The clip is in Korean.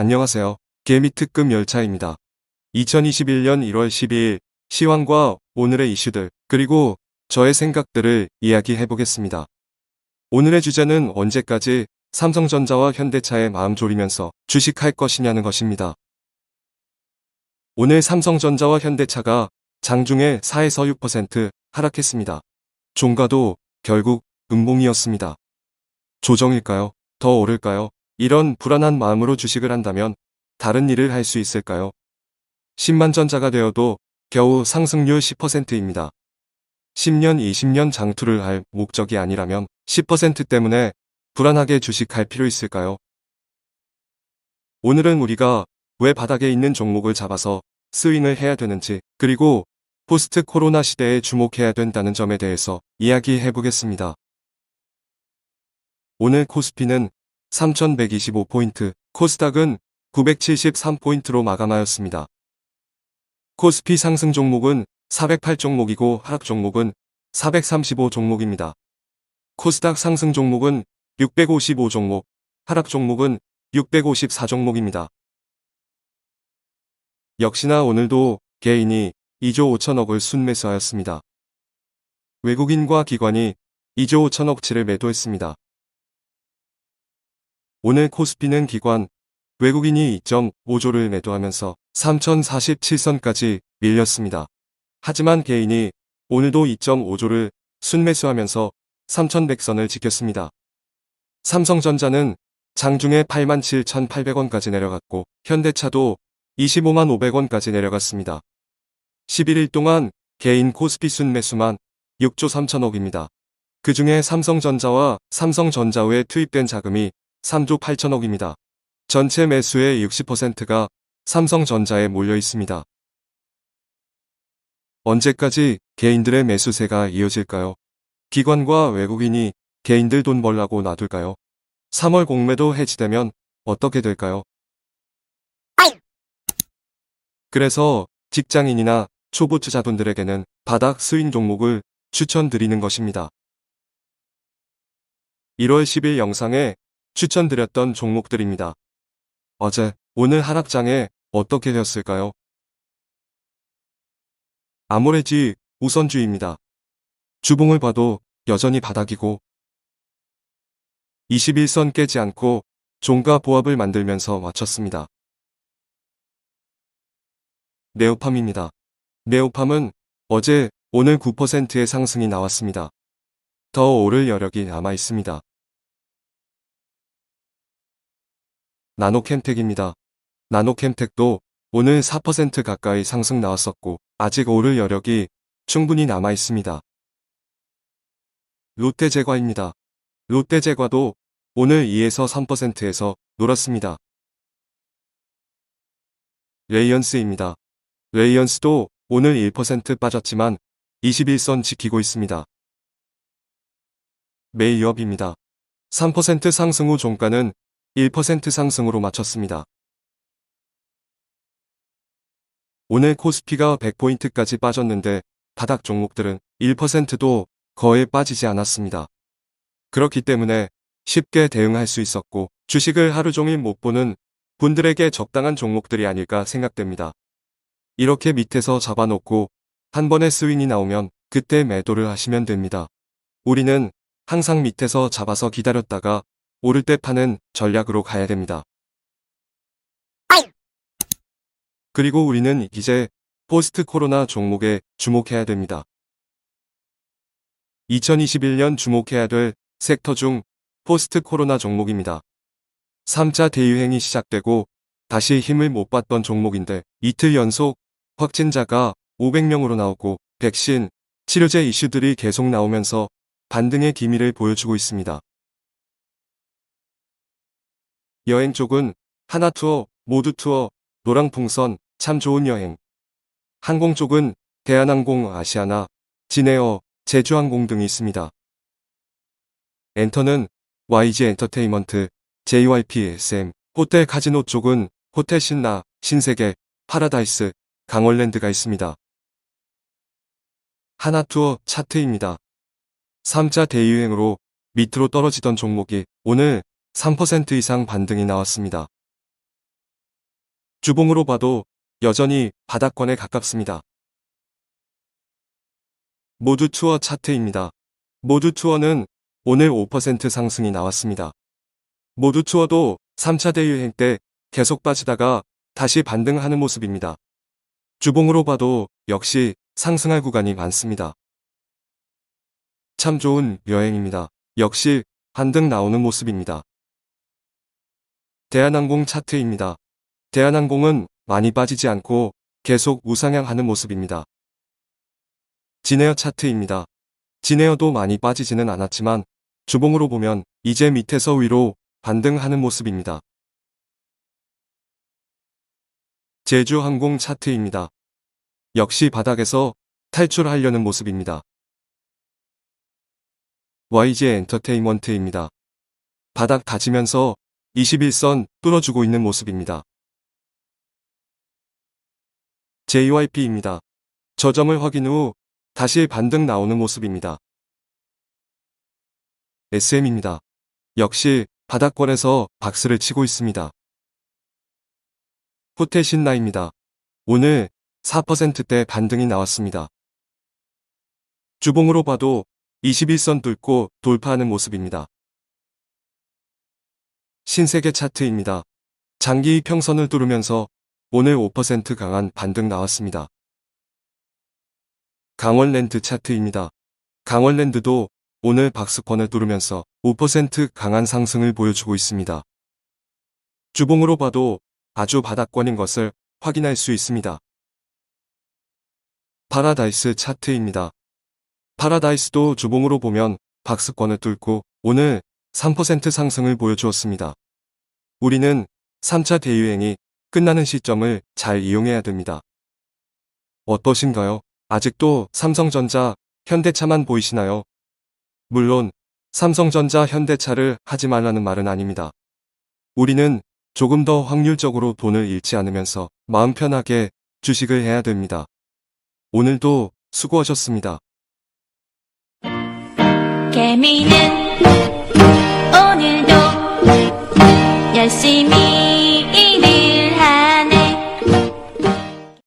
안녕하세요. 개미 특급 열차입니다. 2021년 1월 12일 시황과 오늘의 이슈들 그리고 저의 생각들을 이야기해 보겠습니다. 오늘의 주제는 언제까지 삼성전자와 현대차에 마음 졸이면서 주식할 것이냐는 것입니다. 오늘 삼성전자와 현대차가 장중에 4에서 6% 하락했습니다. 종가도 결국 음봉이었습니다. 조정일까요? 더 오를까요? 이런 불안한 마음으로 주식을 한다면 다른 일을 할 수 있을까요? 10만 전자가 되어도 겨우 상승률 10%입니다. 10년, 20년 장투를 할 목적이 아니라면 10% 때문에 불안하게 주식할 필요 있을까요? 오늘은 우리가 왜 바닥에 있는 종목을 잡아서 스윙을 해야 되는지 그리고 포스트 코로나 시대에 주목해야 된다는 점에 대해서 이야기해 보겠습니다. 오늘 코스피는 3125포인트, 코스닥은 973포인트로 마감하였습니다. 코스피 상승 종목은 408종목이고 하락 종목은 435종목입니다. 코스닥 상승 종목은 655종목, 하락 종목은 654종목입니다. 역시나 오늘도 개인이 2조 5천억을 순매수하였습니다. 외국인과 기관이 2조 5천억치를 매도했습니다. 오늘 코스피는 기관, 외국인이 2.5조를 매도하면서 3047선까지 밀렸습니다. 하지만 개인이 오늘도 2.5조를 순매수하면서 3100선을 지켰습니다. 삼성전자는 장중에 87,800원까지 내려갔고 현대차도 25만 500원까지 내려갔습니다. 11일 동안 개인 코스피 순매수만 6조 3천억입니다. 그 중에 삼성전자와 삼성전자후에 투입된 자금이 3조 8천억입니다. 전체 매수의 60%가 삼성전자에 몰려 있습니다. 언제까지 개인들의 매수세가 이어질까요? 기관과 외국인이 개인들 돈 벌라고 놔둘까요? 3월 공매도 해지되면 어떻게 될까요? 그래서 직장인이나 초보 투자분들에게는 바닥 스윙 종목을 추천드리는 것입니다. 1월 10일 영상에 추천드렸던 종목들입니다. 어제, 오늘 하락장에 어떻게 되었을까요? 아모레지 우선주입니다. 주봉을 봐도 여전히 바닥이고 21선 깨지 않고 종가 보합을 만들면서 마쳤습니다. 네오팜입니다. 네오팜은 어제 오늘 9%의 상승이 나왔습니다. 더 오를 여력이 남아 있습니다. 나노캠텍입니다. 나노캠텍도 오늘 4% 가까이 상승 나왔었고 아직 오를 여력이 충분히 남아 있습니다. 롯데제과입니다. 롯데제과도 오늘 2에서 3%에서 놀았습니다. 레이언스입니다. 레이언스도 오늘 1% 빠졌지만 21선 지키고 있습니다. 메이업입니다. 3% 상승 후 종가는 1% 상승으로 마쳤습니다. 오늘 코스피가 100포인트까지 빠졌는데 바닥 종목들은 1%도 거의 빠지지 않았습니다. 그렇기 때문에 쉽게 대응할 수 있었고 주식을 하루 종일 못 보는 분들에게 적당한 종목들이 아닐까 생각됩니다. 이렇게 밑에서 잡아놓고 한 번에 스윙이 나오면 그때 매도를 하시면 됩니다. 우리는 항상 밑에서 잡아서 기다렸다가 오를 때 파는 전략으로 가야 됩니다. 그리고 우리는 이제 포스트 코로나 종목에 주목해야 됩니다. 2021년 주목해야 될 섹터 중 포스트 코로나 종목입니다. 3차 대유행이 시작되고 다시 힘을 못 봤던 종목인데 이틀 연속 확진자가 500명으로 나오고 백신, 치료제 이슈들이 계속 나오면서 반등의 기미를 보여주고 있습니다. 여행 쪽은 하나투어, 모두투어, 노랑풍선, 참 좋은 여행. 항공 쪽은 대한항공, 아시아나, 진에어, 제주항공 등이 있습니다. 엔터는 YG 엔터테인먼트, JYP SM, 호텔 카지노 쪽은 호텔 신나, 신세계, 파라다이스, 강월랜드가 있습니다. 하나투어 차트입니다. 3자 대유행으로 밑으로 떨어지던 종목이 오늘 3% 이상 반등이 나왔습니다. 주봉으로 봐도 여전히 바닥권에 가깝습니다. 모두 투어 차트입니다. 모두 투어는 오늘 5% 상승이 나왔습니다. 모두 투어도 3차 대유행 때 계속 빠지다가 다시 반등하는 모습입니다. 주봉으로 봐도 역시 상승할 구간이 많습니다. 참 좋은 여행입니다. 역시 반등 나오는 모습입니다. 대한항공 차트입니다. 대한항공은 많이 빠지지 않고 계속 우상향하는 모습입니다. 진에어 차트입니다. 진에어도 많이 빠지지는 않았지만 주봉으로 보면 이제 밑에서 위로 반등하는 모습입니다. 제주항공 차트입니다. 역시 바닥에서 탈출하려는 모습입니다. YG 엔터테인먼트입니다. 바닥 다지면서 21선 뚫어주고 있는 모습입니다. JYP입니다. 저점을 확인 후 다시 반등 나오는 모습입니다. SM입니다. 역시 바닥권에서 박스를 치고 있습니다. 호텔신라입니다. 오늘 4%대 반등이 나왔습니다. 주봉으로 봐도 21선 뚫고 돌파하는 모습입니다. 신세계 차트입니다. 장기 평선을 뚫으면서 오늘 5% 강한 반등 나왔습니다. 강원랜드 차트입니다. 강원랜드도 오늘 박스권을 뚫으면서 5% 강한 상승을 보여주고 있습니다. 주봉으로 봐도 아주 바닥권인 것을 확인할 수 있습니다. 파라다이스 차트입니다. 파라다이스도 주봉으로 보면 박스권을 뚫고 오늘 3% 상승을 보여주었습니다. 우리는 3차 대유행이 끝나는 시점을 잘 이용해야 됩니다. 어떠신가요? 아직도 삼성전자, 현대차만 보이시나요? 물론 삼성전자, 현대차를 하지 말라는 말은 아닙니다. 우리는 조금 더 확률적으로 돈을 잃지 않으면서 마음 편하게 주식을 해야 됩니다. 오늘도 수고하셨습니다. 개미는 오늘도 열심히